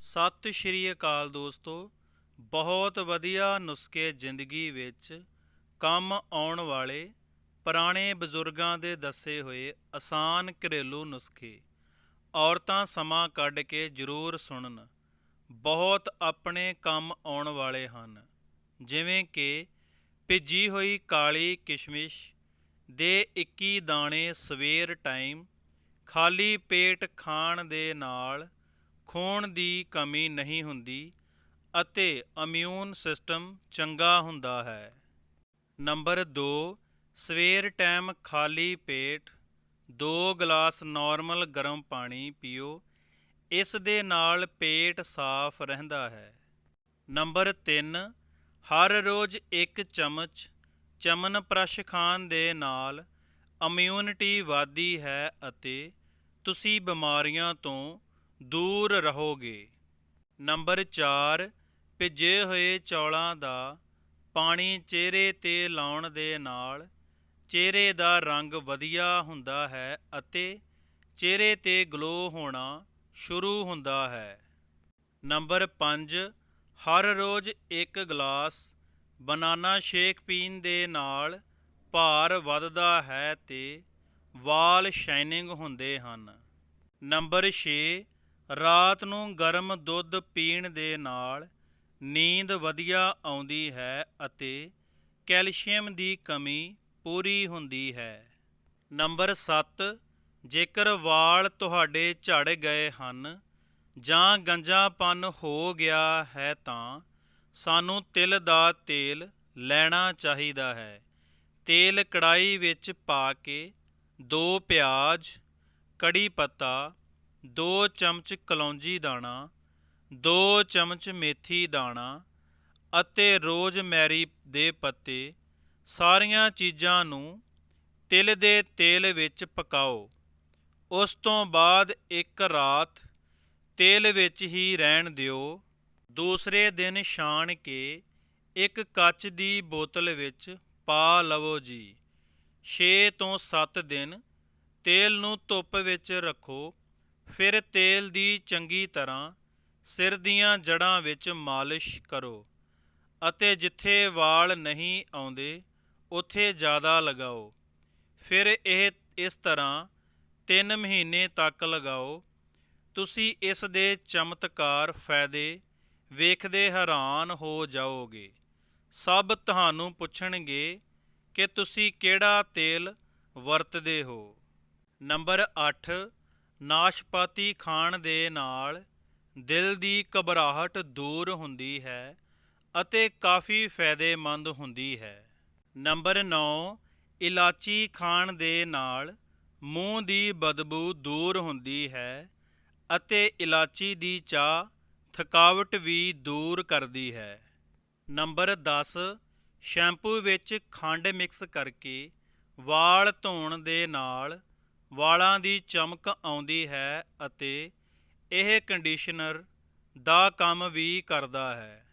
ਸਤਿ ਸ਼੍ਰੀ ਅਕਾਲ ਦੋਸਤੋ। ਬਹੁਤ ਵਧੀਆ ਨੁਸਖੇ ਜ਼ਿੰਦਗੀ ਵਿੱਚ ਕੰਮ ਆਉਣ ਵਾਲੇ ਪੁਰਾਣੇ ਬਜ਼ੁਰਗਾਂ ਦੇ ਦੱਸੇ ਹੋਏ ਆਸਾਨ ਘਰੇਲੂ ਨੁਸਖੇ। ਔਰਤਾਂ ਸਮਾਂ ਕੱਢ ਕੇ ਜ਼ਰੂਰ ਸੁਣਨ। ਬਹੁਤ ਆਪਣੇ ਕੰਮ ਆਉਣ ਵਾਲੇ ਹਨ। ਜਿਵੇਂ ਕਿ ਭਿੱਜੀ ਹੋਈ ਕਾਲੀ ਕਿਸ਼ਮਿਸ਼ ਦੇ 21 ਦਾਣੇ ਸਵੇਰ ਟਾਈਮ, ਖਾਲੀ ਪੇਟ ਖਾਣ ਦੇ ਨਾਲ ਖੂਨ ਦੀ ਕਮੀ ਨਹੀਂ ਹੁੰਦੀ ਅਤੇ ਇਮਿਊਨ ਸਿਸਟਮ ਚੰਗਾ ਹੁੰਦਾ ਹੈ। ਨੰਬਰ 2 ਸਵੇਰ ਟਾਈਮ ਖਾਲੀ ਪੇਟ 2 ਗਲਾਸ ਨਾਰਮਲ ਗਰਮ ਪਾਣੀ ਪੀਓ, ਇਸ ਦੇ ਨਾਲ ਪੇਟ ਸਾਫ਼ ਰਹਿੰਦਾ ਹੈ। ਨੰਬਰ 3 ਹਰ ਰੋਜ਼ ਇੱਕ ਚਮਚ ਚਮਨ ਪ੍ਰਸ਼ ਖਾਣ ਦੇ ਨਾਲ ਇਮਿਊਨਿਟੀ ਵਧਦੀ ਹੈ ਅਤੇ ਤੁਸੀਂ ਬਿਮਾਰੀਆਂ ਤੋਂ ਦੂਰ ਰਹੋਗੇ। ਨੰਬਰ 4 ਭਿੱਜੇ ਹੋਏ ਚੌਲਾਂ ਦਾ ਪਾਣੀ ਚਿਹਰੇ ਤੇ ਲਾਉਣ ਦੇ ਨਾਲ ਚਿਹਰੇ ਦਾ ਰੰਗ ਵਧੀਆ ਹੁੰਦਾ ਹੈ ਅਤੇ ਚਿਹਰੇ ਤੇ ਗਲੋ ਹੋਣਾ ਸ਼ੁਰੂ ਹੁੰਦਾ ਹੈ। ਨੰਬਰ 5 ਹਰ ਰੋਜ਼ ਇੱਕ ਗਲਾਸ ਬਨਾਨਾ ਸ਼ੇਕ ਪੀਣ ਦੇ ਨਾਲ ਭਾਰ ਵੱਧਦਾ ਹੈ ਤੇ ਵਾਲ ਸ਼ਾਈਨਿੰਗ ਹੁੰਦੇ ਹਨ। ਨੰਬਰ 6 ਰਾਤ ਨੂੰ ਗਰਮ ਦੁੱਧ ਪੀਣ ਦੇ ਨਾਲ ਨੀਂਦ ਵਧੀਆ ਆਉਂਦੀ ਹੈ ਅਤੇ ਕੈਲਸ਼ੀਅਮ ਦੀ ਕਮੀ ਪੂਰੀ ਹੁੰਦੀ ਹੈ। ਨੰਬਰ 7 ਜੇਕਰ ਵਾਲ ਤੁਹਾਡੇ ਝੜ ਗਏ ਹਨ ਜਾਂ ਗੰਜਾਪਨ ਹੋ ਗਿਆ ਹੈ ਤਾਂ ਸਾਨੂੰ ਤਿਲ ਦਾ ਤੇਲ ਲੈਣਾ ਚਾਹੀਦਾ ਹੈ। ਤੇਲ ਕੜਾਈ ਵਿੱਚ ਪਾ ਕੇ ਦੋ ਪਿਆਜ਼, ਕੜੀ ਪੱਤਾ ਦੋ ਚਮਚ ਕਲੌਂਜੀ ਦਾਣਾ, ਦੋ ਚਮਚ ਮੇਥੀ ਦਾਣਾ ਅਤੇ ਰੋਜ਼ਮੈਰੀ ਦੇ ਪੱਤੇ ਸਾਰੀਆਂ ਚੀਜ਼ਾਂ ਨੂੰ ਤਿਲ ਦੇ ਤੇਲ ਵਿੱਚ ਪਕਾਓ। ਉਸ ਤੋਂ ਬਾਅਦ ਇੱਕ ਰਾਤ ਤੇਲ ਵਿੱਚ ਹੀ ਰਹਿਣ ਦਿਓ। ਦੂਸਰੇ ਦਿਨ ਛਾਣ ਕੇ ਇੱਕ ਕੱਚ ਦੀ ਬੋਤਲ ਵਿੱਚ ਪਾ ਲਵੋ ਜੀ। 6 ਤੋਂ 7 ਦਿਨ ਤੇਲ ਨੂੰ ਧੁੱਪ ਵਿੱਚ ਰੱਖੋ। ਫਿਰ ਤੇਲ ਦੀ ਚੰਗੀ ਤਰ੍ਹਾਂ ਸਿਰ ਦੀਆਂ ਜੜ੍ਹਾਂ ਵਿੱਚ ਮਾਲਿਸ਼ ਕਰੋ ਅਤੇ ਜਿੱਥੇ ਵਾਲ ਨਹੀਂ ਆਉਂਦੇ, ਉੱਥੇ ਜ਼ਿਆਦਾ ਲਗਾਓ। ਫਿਰ ਇਹ ਇਸ ਤਰ੍ਹਾਂ 3 ਮਹੀਨੇ ਤੱਕ ਲਗਾਓ। ਤੁਸੀਂ ਇਸ ਦੇ ਚਮਤਕਾਰ ਫਾਇਦੇ ਵੇਖਦੇ ਹੈਰਾਨ ਹੋ ਜਾਓਗੇ। ਸਭ ਤੁਹਾਨੂੰ ਪੁੱਛਣਗੇ ਕਿ ਤੁਸੀਂ ਕਿਹੜਾ ਤੇਲ ਵਰਤਦੇ ਹੋ। ਨੰਬਰ 8 ਨਾਸ਼ਪਾਤੀ ਖਾਣ ਦੇ ਨਾਲ ਦਿਲ ਦੀ ਘਬਰਾਹਟ ਦੂਰ ਹੁੰਦੀ ਹੈ ਅਤੇ ਕਾਫੀ ਫਾਇਦੇਮੰਦ ਹੁੰਦੀ ਹੈ। ਨੰਬਰ 9 ਇਲਾਚੀ ਖਾਣ ਦੇ ਨਾਲ ਮੂੰਹ ਦੀ ਬਦਬੂ ਦੂਰ ਹੁੰਦੀ ਹੈ ਅਤੇ ਇਲਾਚੀ ਦੀ ਚਾਹ ਥਕਾਵਟ ਵੀ ਦੂਰ ਕਰਦੀ ਹੈ। ਨੰਬਰ 10 ਸ਼ੈਂਪੂ ਵਿੱਚ ਖੰਡ ਮਿਕਸ ਕਰਕੇ ਵਾਲ ਧੋਣ ਦੇ ਨਾਲ ਵਾਲਾਂ ਦੀ ਚਮਕ ਆਉਂਦੀ ਹੈ ਅਤੇ ਇਹ ਕੰਡੀਸ਼ਨਰ ਦਾ ਕੰਮ ਵੀ ਕਰਦਾ ਹੈ।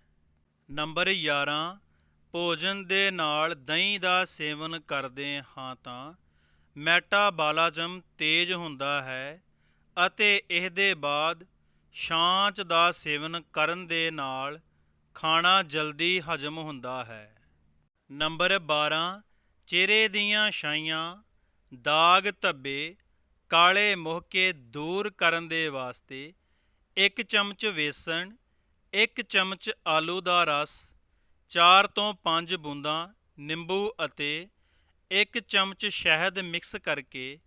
ਨੰਬਰ 11 ਭੋਜਨ ਦੇ ਨਾਲ ਦਹੀਂ ਦਾ ਸੇਵਨ ਕਰਦੇ ਹਾਂ ਤਾਂ ਮੈਟਾਬਾਲਾਜ਼ਮ ਤੇਜ਼ ਹੁੰਦਾ ਹੈ ਅਤੇ ਇਹਦੇ ਬਾਅਦ ਛਾਂਚ ਦਾ ਸੇਵਨ ਕਰਨ ਦੇ ਨਾਲ ਖਾਣਾ ਜਲਦੀ ਹਜਮ ਹੁੰਦਾ ਹੈ। ਨੰਬਰ 12 ਚਿਹਰੇ ਦੀਆਂ ਛਾਈਆਂ ਦਾਗ ਧੱਬੇ ਕਾਲੇ ਮੁਹਕੇ ਦੂਰ ਕਰਨ ਦੇ ਵਾਸਤੇ ਇੱਕ ਚਮਚ ਵੇਸਣ, ਇੱਕ ਚਮਚ ਆਲੂ ਦਾ ਰਸ 4 ਤੋਂ 5 ਬੂੰਦਾਂ ਨਿੰਬੂ ਅਤੇ ਇੱਕ ਚਮਚ ਸ਼ਹਿਦ ਮਿਕਸ ਕਰਕੇ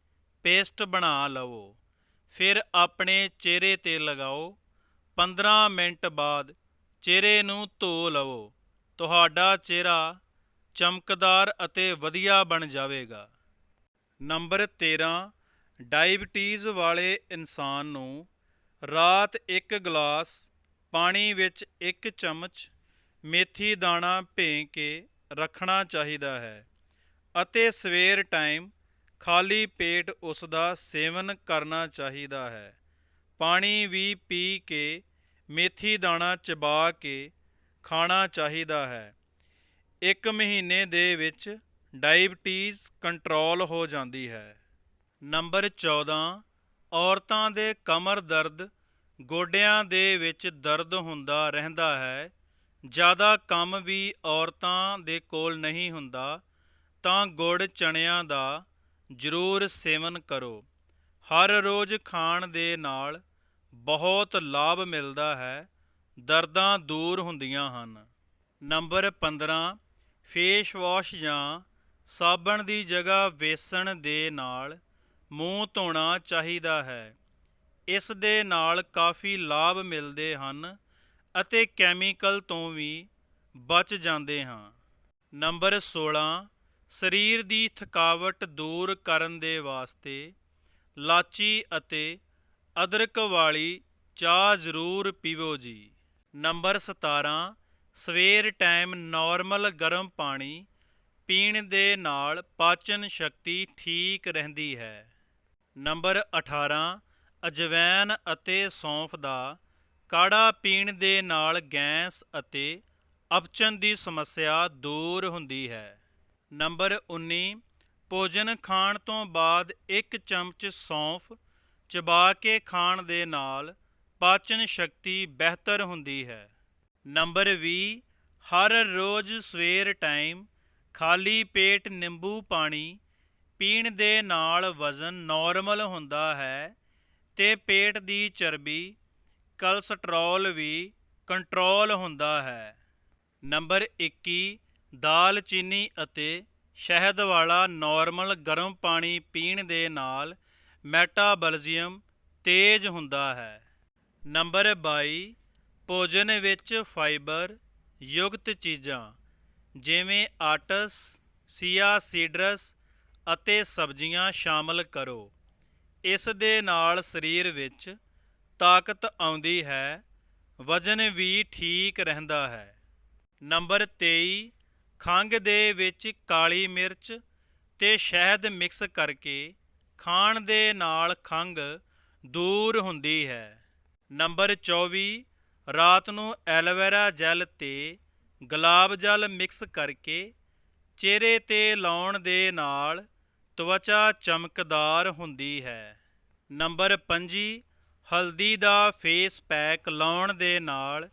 ਪੇਸਟ ਬਣਾ ਲਵੋ। ਫਿਰ ਆਪਣੇ ਚਿਹਰੇ ਤੇ ਲਗਾਓ। 15 ਮਿੰਟ ਬਾਅਦ ਚਿਹਰੇ ਨੂੰ ਧੋ ਲਵੋ। ਤੁਹਾਡਾ ਚਿਹਰਾ ਚਮਕਦਾਰ ਅਤੇ ਵਧੀਆ ਬਣ ਜਾਵੇਗਾ। ਨੰਬਰ 13 ਡਾਇਬਟੀਜ਼ ਵਾਲੇ ਇਨਸਾਨ ਨੂੰ ਰਾਤ ਇੱਕ ਗਲਾਸ ਪਾਣੀ ਵਿੱਚ ਇੱਕ ਚਮਚ ਮੇਥੀ ਦਾਣਾ ਭੇ ਕੇ ਰੱਖਣਾ ਚਾਹੀਦਾ ਹੈ ਅਤੇ ਸਵੇਰ ਟਾਈਮ ਖਾਲੀ ਪੇਟ ਉਸ ਦਾ ਸੇਵਨ ਕਰਨਾ ਚਾਹੀਦਾ ਹੈ। ਪਾਣੀ ਵੀ ਪੀ ਕੇ ਮੇਥੀ ਦਾਣਾ ਚਬਾ ਕੇ ਖਾਣਾ ਚਾਹੀਦਾ ਹੈ। ਇੱਕ ਮਹੀਨੇ ਦੇ ਵਿੱਚ ਡਾਇਬਟੀਜ਼ ਕੰਟਰੋਲ ਹੋ ਜਾਂਦੀ ਹੈ। ਨੰਬਰ 14 ਔਰਤਾਂ ਦੇ ਕਮਰ ਦਰਦ ਗੋਡਿਆਂ ਦੇ ਵਿੱਚ ਦਰਦ ਹੁੰਦਾ ਰਹਿੰਦਾ ਹੈ। ਜ਼ਿਆਦਾ ਕੰਮ ਵੀ ਔਰਤਾਂ ਦੇ ਕੋਲ ਨਹੀਂ ਹੁੰਦਾ, ਤਾਂ ਗੁੜ ਚਣਿਆਂ ਦਾ ਜ਼ਰੂਰ ਸੇਵਨ ਕਰੋ। ਹਰ ਰੋਜ਼ ਖਾਣ ਦੇ ਨਾਲ ਬਹੁਤ ਲਾਭ ਮਿਲਦਾ ਹੈ, ਦਰਦਾਂ ਦੂਰ ਹੁੰਦੀਆਂ ਹਨ। ਨੰਬਰ 15 ਫੇਸ ਵਾਸ਼ ਜਾਂ ਸਾਬਣ ਦੀ ਜਗ੍ਹਾ ਵੇਸਣ ਦੇ ਨਾਲ ਮੂੰਹ ਧੋਣਾ ਚਾਹੀਦਾ ਹੈ। ਇਸ ਦੇ ਨਾਲ ਕਾਫੀ ਲਾਭ ਮਿਲਦੇ ਹਨ ਅਤੇ ਕੈਮੀਕਲ ਤੋਂ ਵੀ ਬਚ ਜਾਂਦੇ ਹਾਂ। ਨੰਬਰ 16 ਸਰੀਰ ਦੀ ਥਕਾਵਟ ਦੂਰ ਕਰਨ ਦੇ ਵਾਸਤੇ ਲਾਚੀ ਅਤੇ ਅਦਰਕ ਵਾਲੀ ਚਾਹ ਜ਼ਰੂਰ ਪੀਵੋ ਜੀ। ਨੰਬਰ 17 ਸਵੇਰ ਟਾਈਮ ਨਾਰਮਲ ਗਰਮ ਪਾਣੀ ਪੀਣ ਦੇ ਨਾਲ ਪਾਚਨ ਸ਼ਕਤੀ ਠੀਕ ਰਹਿੰਦੀ ਹੈ। ਨੰਬਰ 18 ਅਜਵੈਨ ਅਤੇ ਸੌਂਫ ਦਾ ਕਾੜਾ ਪੀਣ ਦੇ ਨਾਲ ਗੈਸ ਅਤੇ ਅਪਚਨ ਦੀ ਸਮੱਸਿਆ ਦੂਰ ਹੁੰਦੀ ਹੈ। ਨੰਬਰ 19 ਭੋਜਨ ਖਾਣ ਤੋਂ ਬਾਅਦ ਇੱਕ ਚਮਚ ਸੌਂਫ ਚਬਾ ਕੇ ਖਾਣ ਦੇ ਨਾਲ ਪਾਚਨ ਸ਼ਕਤੀ ਬਿਹਤਰ ਹੁੰਦੀ ਹੈ। ਨੰਬਰ 20 ਹਰ ਰੋਜ਼ ਸਵੇਰ ਟਾਈਮ ਖਾਲੀ ਪੇਟ ਨਿੰਬੂ ਪਾਣੀ ਪੀਣ ਦੇ ਨਾਲ ਵਜ਼ਨ ਨਾਰਮਲ ਹੁੰਦਾ ਹੈ ਤੇ ਪੇਟ ਦੀ ਚਰਬੀ ਕੋਲੇਸਟ੍ਰੋਲ ਵੀ ਕੰਟਰੋਲ ਹੁੰਦਾ ਹੈ। ਨੰਬਰ 21 ਦਾਲਚੀਨੀ ਅਤੇ ਸ਼ਹਿਦ ਵਾਲਾ ਨਾਰਮਲ ਗਰਮ ਪਾਣੀ ਪੀਣ ਦੇ ਨਾਲ ਮੈਟਾਬੋਲਿਜ਼ਮ ਤੇਜ਼ ਹੁੰਦਾ ਹੈ। ਨੰਬਰ 22 ਭੋਜਨ ਵਿੱਚ ਫਾਈਬਰ ਯੁਕਤ ਚੀਜ਼ਾਂ। ਜਿਵੇਂ ਆਟਸ, ਸੀਆ ਸੀਡਰਸ ਅਤੇ ਸਬਜ਼ੀਆਂ ਸ਼ਾਮਲ ਕਰੋ। ਇਸ ਦੇ ਨਾਲ ਸਰੀਰ ਵਿੱਚ ਤਾਕਤ ਆਉਂਦੀ ਹੈ, ਵਜ਼ਨ ਵੀ ਠੀਕ ਰਹਿੰਦਾ ਹੈ। ਨੰਬਰ 23 ਖੰਘ ਦੇ ਵਿੱਚ ਕਾਲੀ ਮਿਰਚ ਤੇ ਸ਼ਹਿਦ ਮਿਕਸ ਕਰਕੇ ਖਾਣ ਦੇ ਨਾਲ ਖੰਘ ਦੂਰ ਹੁੰਦੀ ਹੈ। ਨੰਬਰ 24 ਰਾਤ ਨੂੰ ਐਲੋਵੇਰਾ ਜੈਲ ਤੇ ਗੁਲਾਬ ਜਲ ਮਿਕਸ ਕਰਕੇ ਚਿਹਰੇ ਤੇ ਲਾਉਣ ਦੇ ਨਾਲ ਤਵਚਾ ਚਮਕਦਾਰ ਹੁੰਦੀ ਹੈ। ਨੰਬਰ 25 ਹਲਦੀ ਦਾ ਫੇਸ ਪੈਕ ਲਾਉਣ ਦੇ ਨਾਲ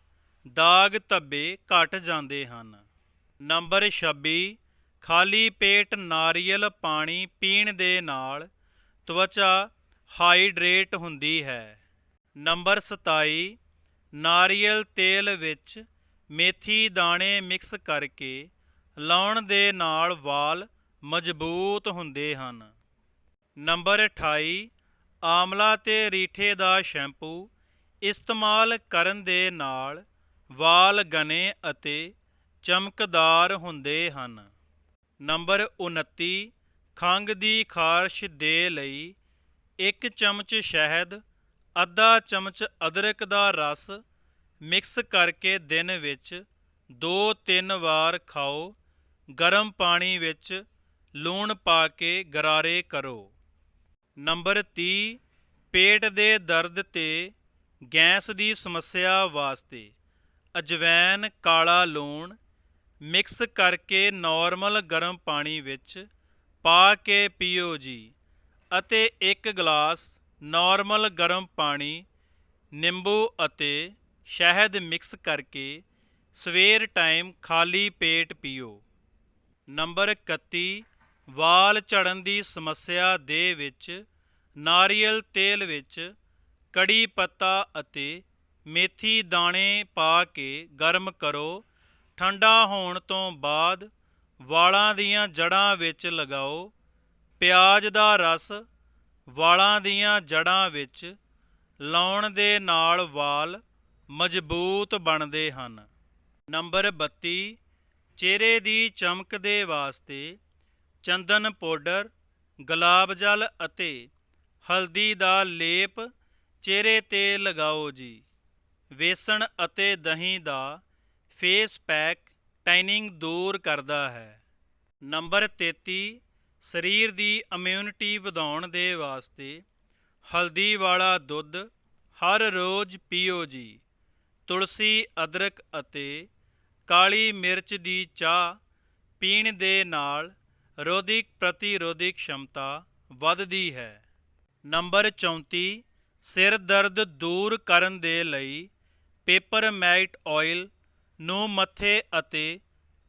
ਦਾਗ ਧੱਬੇ ਘਟ ਜਾਂਦੇ ਹਨ। ਨੰਬਰ 26 ਖਾਲੀ ਪੇਟ ਨਾਰੀਅਲ ਪਾਣੀ ਪੀਣ ਦੇ ਨਾਲ ਤਵਚਾ ਹਾਈਡਰੇਟ ਹੁੰਦੀ ਹੈ। ਨੰਬਰ 27 ਨਾਰੀਅਲ ਤੇਲ ਵਿੱਚ ਮੇਥੀ ਦਾਣੇ ਮਿਕਸ ਕਰਕੇ ਲਾਉਣ ਦੇ ਨਾਲ ਵਾਲ ਮਜ਼ਬੂਤ ਹੁੰਦੇ ਹਨ। ਨੰਬਰ 28 ਆਮਲਾ ਤੇ ਰੀਠੇ ਦਾ ਸ਼ੈਂਪੂ ਇਸਤੇਮਾਲ ਕਰਨ ਦੇ ਨਾਲ ਵਾਲ ਗਨੇ ਅਤੇ ਚਮਕਦਾਰ ਹੁੰਦੇ ਹਨ। ਨੰਬਰ 29 ਖੰਘ ਦੀ ਖਾਰਸ਼ ਦੇ ਲਈ ਇੱਕ ਚਮਚ ਸ਼ਹਿਦ, ਅੱਧਾ ਚਮਚ ਅਦਰਕ ਦਾ ਰਸ ਮਿਕਸ ਕਰਕੇ ਦਿਨ ਵਿੱਚ 2-3 ਵਾਰ ਖਾਓ। ਗਰਮ ਪਾਣੀ ਵਿੱਚ ਲੂਣ ਪਾ ਕੇ ਗਰਾਰੇ ਕਰੋ। ਨੰਬਰ 30 ਪੇਟ ਦੇ ਦਰਦ ਤੇ ਗੈਸ ਦੀ ਸਮੱਸਿਆ ਵਾਸਤੇ ਅਜਵੈਨ ਕਾਲਾ ਲੂਣ ਮਿਕਸ ਕਰਕੇ ਨਾਰਮਲ ਗਰਮ ਪਾਣੀ ਵਿੱਚ ਪਾ ਕੇ ਪੀਓ ਜੀ ਅਤੇ ਇੱਕ ਗਲਾਸ ਨਾਰਮਲ ਗਰਮ ਪਾਣੀ, ਨਿੰਬੂ ਅਤੇ ਸ਼ਹਿਦ ਮਿਕਸ ਕਰਕੇ ਸਵੇਰ ਟਾਈਮ ਖਾਲੀ ਪੇਟ ਪੀਓ। ਨੰਬਰ 31 ਵਾਲ ਝੜਨ ਦੀ ਸਮੱਸਿਆ ਦੇ ਵਿੱਚ ਨਾਰੀਅਲ ਤੇਲ ਵਿੱਚ ਕੜੀ ਪੱਤਾ ਅਤੇ ਮੇਥੀ ਦਾਣੇ ਪਾ ਕੇ ਗਰਮ ਕਰੋ। ਠੰਡਾ ਹੋਣ ਤੋਂ ਬਾਅਦ ਵਾਲਾਂ ਦੀਆਂ ਜੜ੍ਹਾਂ ਵਿੱਚ ਲਗਾਓ। ਪਿਆਜ਼ ਦਾ ਰਸ ਵਾਲਾਂ ਦੀਆਂ ਜੜ੍ਹਾਂ ਵਿੱਚ ਲਾਉਣ ਦੇ ਨਾਲ ਵਾਲ ਮਜ਼ਬੂਤ ਬਣਦੇ ਹਨ। ਨੰਬਰ 32 ਚਿਹਰੇ ਦੀ ਚਮਕ ਦੇ ਵਾਸਤੇ ਚੰਦਨ ਪਾਊਡਰ, ਗੁਲਾਬ ਜਲ ਅਤੇ ਹਲਦੀ ਦਾ ਲੇਪ ਚਿਹਰੇ ਤੇ ਲਗਾਓ ਜੀ। ਵੇਸਣ ਅਤੇ ਦਹੀਂ ਦਾ ਫੇਸ ਪੈਕ ਟੈਨਿੰਗ ਦੂਰ ਕਰਦਾ ਹੈ। ਨੰਬਰ 33 ਸਰੀਰ ਦੀ ਇਮਿਊਨਿਟੀ ਵਧਾਉਣ ਦੇ ਵਾਸਤੇ ਹਲਦੀ ਵਾਲਾ ਦੁੱਧ ਹਰ ਰੋਜ਼ ਪੀਓ ਜੀ। ਤੁਲਸੀ, ਅਦਰਕ ਅਤੇ ਕਾਲੀ ਮਿਰਚ ਦੀ ਚਾਹ ਪੀਣ ਦੇ ਨਾਲ ਰੋਧਿਕ ਪ੍ਰਤੀਰੋਧਿਕ ਸ਼ਮਤਾ ਵੱਧਦੀ ਹੈ। ਨੰਬਰ 34 ਸਿਰ ਦਰਦ ਦੂਰ ਕਰਨ ਦੇ ਲਈ ਪੇਪਰਮੈਟ ਆਇਲ ਨੂੰ ਮੱਥੇ ਅਤੇ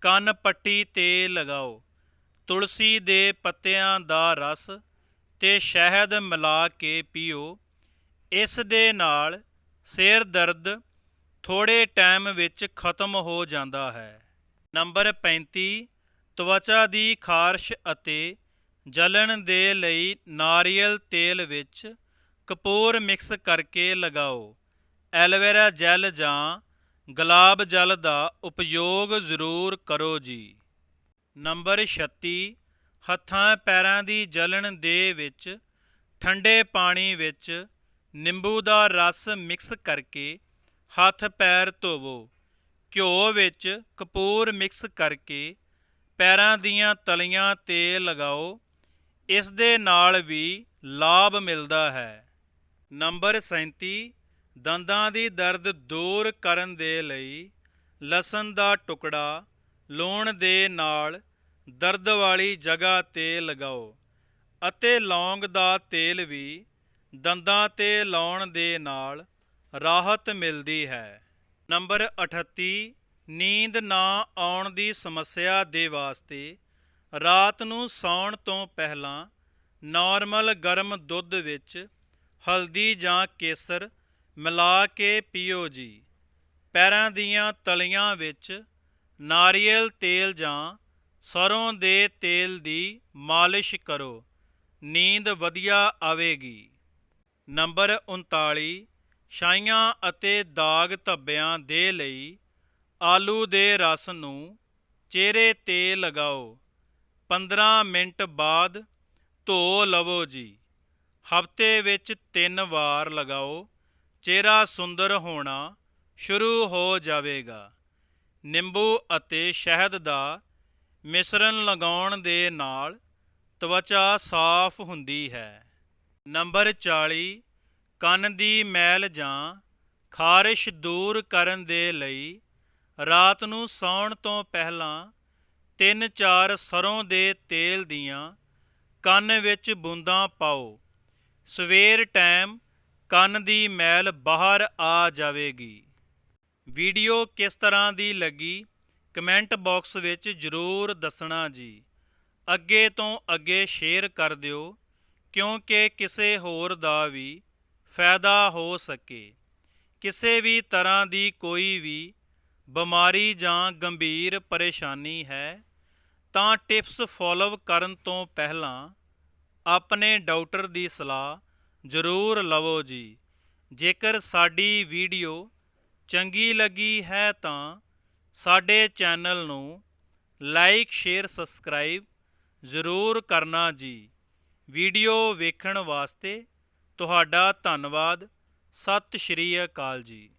ਕੰਨ ਪੱਟੀ ਤੇ ਲਗਾਓ। ਤੁਲਸੀ ਦੇ ਪੱਤਿਆਂ ਦਾ ਰਸ ਤੇ ਸ਼ਹਿਦ ਮਿਲਾ ਕੇ ਪੀਓ। ਇਸ ਦੇ ਨਾਲ ਸਿਰ ਦਰਦ ਥੋੜੇ ਟਾਈਮ ਵਿੱਚ ਖਤਮ ਹੋ ਜਾਂਦਾ ਹੈ। ਨੰਬਰ 35 ਤਵਚਾ ਦੀ ਖਾਰਸ਼ ਅਤੇ ਜਲਣ ਦੇ ਲਈ ਨਾਰੀਅਲ ਤੇਲ ਵਿੱਚ ਕਪੂਰ ਮਿਕਸ ਕਰਕੇ ਲਗਾਓ। ਐਲੋਵੇਰਾ ਜੈਲ ਜਾਂ ਗੁਲਾਬ ਜਲ ਦਾ ਉਪਯੋਗ ਜ਼ਰੂਰ ਕਰੋ ਜੀ। ਨੰਬਰ 36 ਹੱਥਾਂ ਪੈਰਾਂ ਦੀ ਜਲਣ ਦੇ ਵਿੱਚ ਠੰਡੇ ਪਾਣੀ ਵਿੱਚ ਨਿੰਬੂ ਦਾ ਰਸ ਮਿਕਸ ਕਰਕੇ ਹੱਥ ਪੈਰ ਧੋਵੋ। ਘਿਓ ਵਿੱਚ ਕਪੂਰ ਮਿਕਸ ਕਰਕੇ ਪੈਰਾਂ ਦੀਆਂ ਤਲੀਆਂ ਤੇ ਲਗਾਓ। ਇਸ ਦੇ ਨਾਲ ਵੀ ਲਾਭ ਮਿਲਦਾ ਹੈ। ਨੰਬਰ 37 ਦੰਦਾਂ ਦੀ ਦਰਦ ਦੂਰ ਕਰਨ ਦੇ ਲਈ ਲਸਣ ਦਾ ਟੁਕੜਾ ਲੂਣ ਦੇ ਨਾਲ ਦਰਦ ਵਾਲੀ ਜਗ੍ਹਾ ਤੇ ਲਗਾਓ ਅਤੇ ਲੌਂਗ ਦਾ ਤੇਲ ਵੀ ਦੰਦਾਂ ਤੇ ਲਾਉਣ ਦੇ ਨਾਲ ਰਾਹਤ ਮਿਲਦੀ ਹੈ। ਨੰਬਰ 38 ਨੀਂਦ ਨਾ ਆਉਣ ਦੀ ਸਮੱਸਿਆ ਦੇ ਵਾਸਤੇ ਰਾਤ ਨੂੰ ਸੌਣ ਤੋਂ ਪਹਿਲਾਂ ਨਾਰਮਲ ਗਰਮ ਦੁੱਧ ਵਿੱਚ ਹਲਦੀ ਜਾਂ ਕੇਸਰ ਮਿਲਾ ਕੇ ਪੀਓ ਜੀ। ਪੈਰਾਂ ਦੀਆਂ ਤਲੀਆਂ ਵਿੱਚ ਨਾਰੀਅਲ ਤੇਲ ਜਾਂ ਸਰੋਂ ਦੇ ਤੇਲ ਦੀ ਮਾਲਿਸ਼ ਕਰੋ। ਨੀਂਦ ਵਧੀਆ ਆਵੇਗੀ। ਨੰਬਰ 39 ਛਾਈਆਂ ਅਤੇ ਦਾਗ ਧੱਬਿਆਂ ਦੇ ਲਈ ਆਲੂ ਦੇ ਰਸ ਨੂੰ ਚਿਹਰੇ ਤੇ ਲਗਾਓ। 15 ਮਿੰਟ ਬਾਅਦ ਧੋ ਲਵੋ ਜੀ। ਹਫ਼ਤੇ ਵਿੱਚ ਤਿੰਨ ਵਾਰ ਲਗਾਓ। ਚਿਹਰਾ ਸੁੰਦਰ ਹੋਣਾ ਸ਼ੁਰੂ ਹੋ ਜਾਵੇਗਾ। ਨਿੰਬੂ ਅਤੇ ਸ਼ਹਿਦ ਦਾ ਮਿਸ਼ਰਣ ਲਗਾਉਣ ਦੇ ਨਾਲ, ਤਵਚਾ ਸਾਫ਼ ਹੁੰਦੀ ਹੈ। ਨੰਬਰ 40 ਕੰਨ ਦੀ ਮੈਲ ਜਾਂ ਖਾਰਿਸ਼ ਦੂਰ ਕਰਨ ਦੇ ਲਈ ਰਾਤ ਨੂੰ ਸੌਣ ਤੋਂ ਪਹਿਲਾਂ 3-4 ਸਰੋਂ ਦੇ ਤੇਲ ਦੀਆਂ ਕੰਨ ਵਿੱਚ ਬੂੰਦਾਂ ਪਾਓ। ਸਵੇਰ ਟਾਈਮ ਕੰਨ ਦੀ ਮੈਲ ਬਾਹਰ ਆ ਜਾਵੇਗੀ। ਵੀਡੀਓ ਕਿਸ ਤਰ੍ਹਾਂ ਦੀ ਲੱਗੀ? ਕਮੈਂਟ ਬਾਕਸ ਵਿੱਚ ਜ਼ਰੂਰ ਦੱਸਣਾ ਜੀ। ਅੱਗੇ ਤੋਂ ਅੱਗੇ ਸ਼ੇਅਰ ਕਰ ਦਿਓ, ਕਿਉਂਕਿ ਕਿਸੇ ਹੋਰ ਦਾ ਵੀ ਫਾਇਦਾ ਹੋ ਸਕੇ। ਕਿਸੇ ਵੀ ਤਰ੍ਹਾਂ ਦੀ ਕੋਈ ਵੀ ਬਿਮਾਰੀ ਜਾਂ ਗੰਭੀਰ ਪਰੇਸ਼ਾਨੀ ਹੈ, ਤਾਂ ਟਿਪਸ ਫੋਲੋ ਕਰਨ ਤੋਂ ਪਹਿਲਾਂ ਆਪਣੇ ਡਾਕਟਰ ਦੀ ਸਲਾਹ ਜ਼ਰੂਰ ਲਵੋ ਜੀ। ਜੇਕਰ ਸਾਡੀ ਵੀਡੀਓ ਚੰਗੀ ਲੱਗੀ ਹੈ ਤਾਂ ਸਾਡੇ ਚੈਨਲ ਨੂੰ ਲਾਈਕ, ਸ਼ੇਅਰ, ਸਬਸਕ੍ਰਾਈਬ ਜ਼ਰੂਰ ਕਰਨਾ ਜੀ। ਵੀਡੀਓ ਵੇਖਣ ਵਾਸਤੇ ਤੁਹਾਡਾ ਧੰਨਵਾਦ। ਸਤਿ ਸ਼੍ਰੀ ਅਕਾਲ ਜੀ।